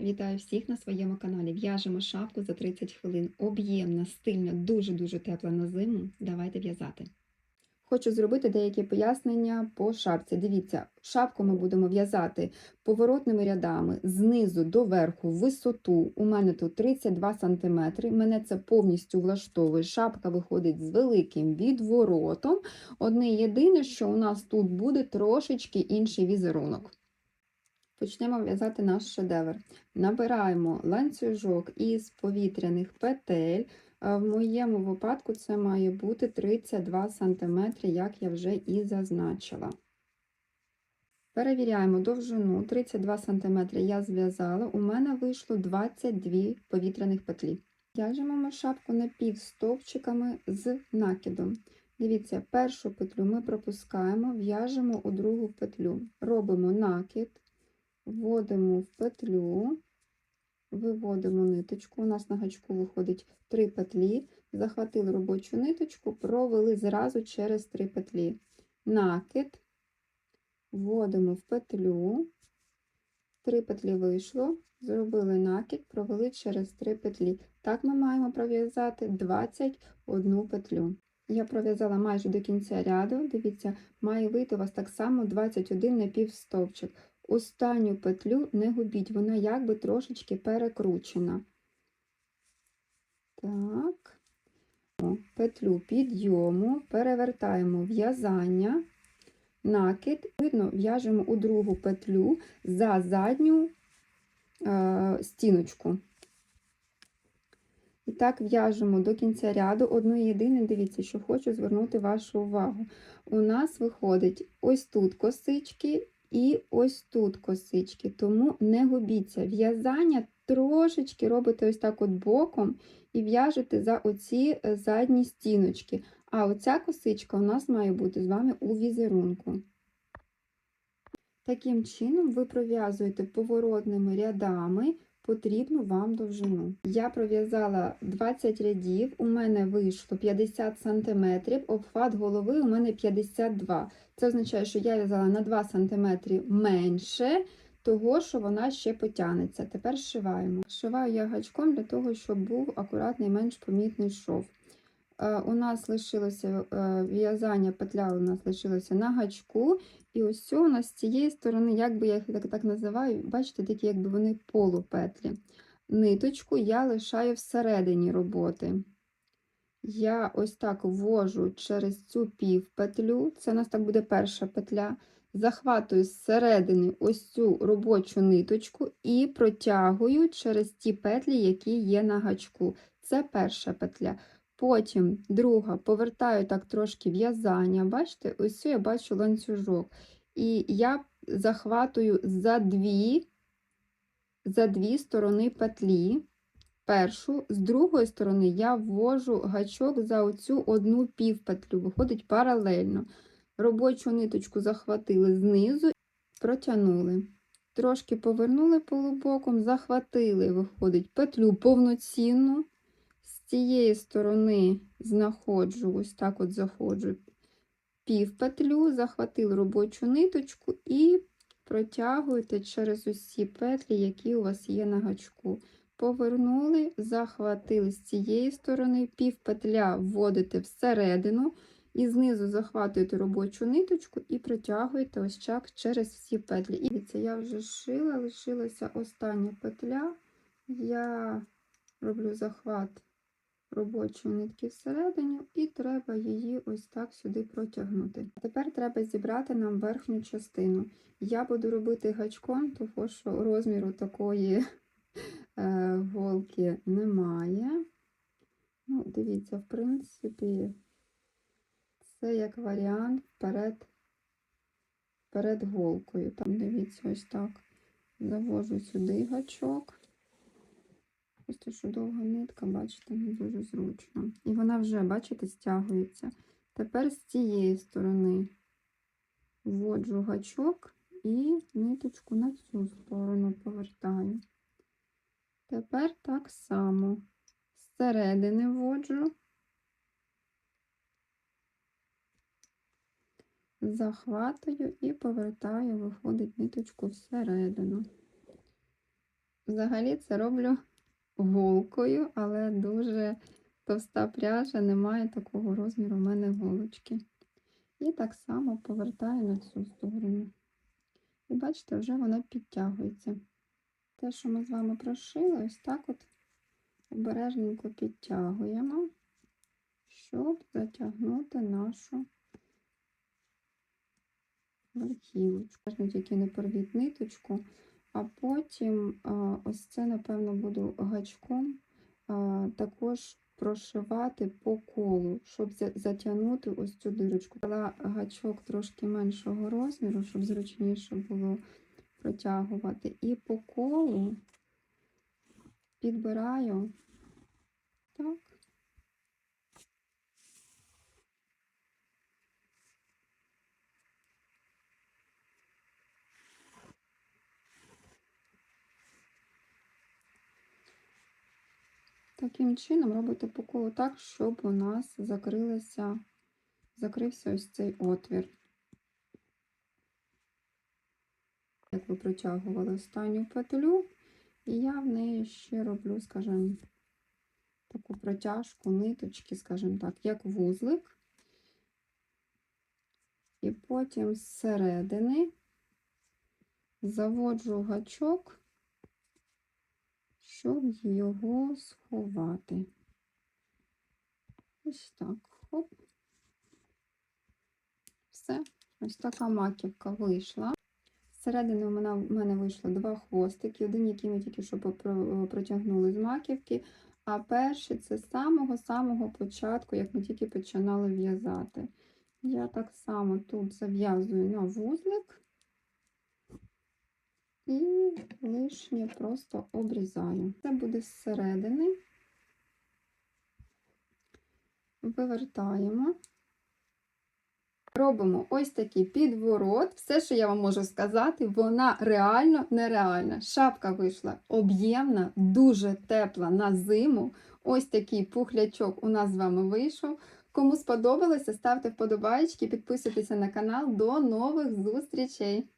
Вітаю всіх на своєму каналі. В'яжемо шапку за 30 хвилин. Об'ємна, стильна, дуже-дуже тепла на зиму. Давайте в'язати. Хочу зробити деякі пояснення по шапці. Дивіться, шапку ми будемо в'язати поворотними рядами знизу до верху, висоту. У мене тут 32 см. Мене це повністю влаштовує. Шапка виходить з великим відворотом. Одне єдине, що у нас тут буде трошечки інший візерунок. Почнемо в'язати наш шедевр. Набираємо ланцюжок із повітряних петель. В моєму випадку це має бути 32 см, як я вже і зазначила. Перевіряємо довжину 32 см я зв'язала, у мене вийшло 22 повітряних петлі. В'яжемо ми шапку напівстовпчиками з накидом. Дивіться, першу петлю ми пропускаємо, в'яжемо у другу петлю. Робимо накид, вводимо в петлю, виводимо ниточку. У нас на гачку виходить 3 петлі, захватили робочу ниточку, провели зразу через 3 петлі. Накид, вводимо в петлю, 3 петлі вийшло, зробили накид, провели через 3 петлі. Так ми маємо пров'язати 21 петлю. Я пров'язала майже до кінця ряду. Дивіться, має вийти у вас так само 21 напівстовпчик. Останню петлю не губіть, вона якби трошечки перекручена. Так, О, петлю підйому, перевертаємо в'язання, накид, видно, в'яжемо у другу петлю за задню е, стіночку. І так в'яжемо до кінця ряду. Одну єдине, дивіться, що хочу звернути вашу увагу. У нас виходить ось тут косички і ось тут косички, тому не губіться. В'язання трошечки робите ось так от боком і в'яжете за оці е, задні стіночки. А оця косичка у нас має бути з вами у візерунку. Таким чином, ви пров'язуєте поворотними рядами потрібну вам довжину. Я пров'язала 20 рядів, у мене вийшло 50 см, обхват голови у мене 52 Це означає, що я в'язала на 2 см менше, того, що вона ще потягнеться. Тепер зшиваємо. Шиваю я гачком для того, щоб був акуратний, менш помітний шов. Е, У нас лишилося е, в'язання, петля у нас лишилося на гачку, і ось у нас з цієї сторони, як би я їх так, так називаю, бачите, такі якби вони полупетлі. Ниточку я лишаю всередині роботи. Я ось так ввожу через цю півпетлю, це у нас так буде перша петля, захватую зсередини ось цю робочу ниточку і протягую через ті петлі, які є на гачку. Це перша петля. Потім друга, повертаю так трошки в'язання. Бачите, ось я бачу ланцюжок. І я захватую за дві, за дві сторони петлі. Першу, з другої сторони, я ввожу гачок за оцю одну півпетлю, виходить паралельно. Робочу ниточку захватили знизу, протягнули. Трошки повернули полубоком, захватили, виходить, петлю повноцінну. Цієї сторони знаходжу, ось так от заходжу півпетлю, захватили робочу ниточку і протягуєте через усі петлі, які у вас є на гачку. Повернули, захватили з цієї сторони, півпетля вводите всередину, і знизу захватуєте робочу ниточку і протягуєте ось так через всі петлі. І дивіться, я вже шила, лишилася остання петля. Я роблю захват робочої нитки всередині, і треба її ось так сюди протягнути. Тепер треба зібрати нам верхню частину. Я буду робити гачком, тому що розміру такої е, голки немає. Ну, Дивіться, в принципі, це як варіант перед, перед голкою. Там, дивіться, ось так. Завожу сюди гачок. Просто що довга нитка, бачите, не дуже зручно. І вона вже, бачите, стягується. Тепер з цієї сторони вводжу гачок і ниточку на цю сторону повертаю. Тепер так само зсередини вводжу, захватую і повертаю, виходить ниточку всередину. Взагалі це роблю голкою, але дуже товста пряжа, немає такого розміру у мене голочки. І так само повертаю на цю сторону. І бачите, вже вона підтягується. Те, що ми з вами прошили, ось так от обережненько підтягуємо, щоб затягнути нашу верхівочку. Тільки не порвіть ниточку, а потім ось це, напевно, буду гачком також прошивати по колу, щоб за- затягнути ось цю дирочку. Дала гачок трошки меншого розміру, щоб зручніше було протягувати. І по колу підбираю так. Таким чином робите по колу так, щоб у нас закрилося, закрився ось цей отвір. Як ви протягували останню петлю, і я в неї ще роблю, скажімо, таку протяжку ниточки, скажімо так, як вузлик. І потім зсередини заводжу гачок, щоб його сховати. Ось так. Хоп. Все. Ось така маківка вийшла. Зсередини мене, в мене вийшло два хвостики. Один, який ми тільки що протягнули з маківки, а перший це з самого-самого початку, як ми тільки починали в'язати. Я так само тут зав'язую на вузлик і лишнє просто обрізаю. Це буде зсередини. Вивертаємо. Робимо ось такий підворот. Все, що я вам можу сказати, вона реально нереальна. Шапка вийшла об'ємна, дуже тепла на зиму. Ось такий пухлячок у нас з вами вийшов. Кому сподобалося, ставте вподобайки, підписуйтеся на канал. До нових зустрічей!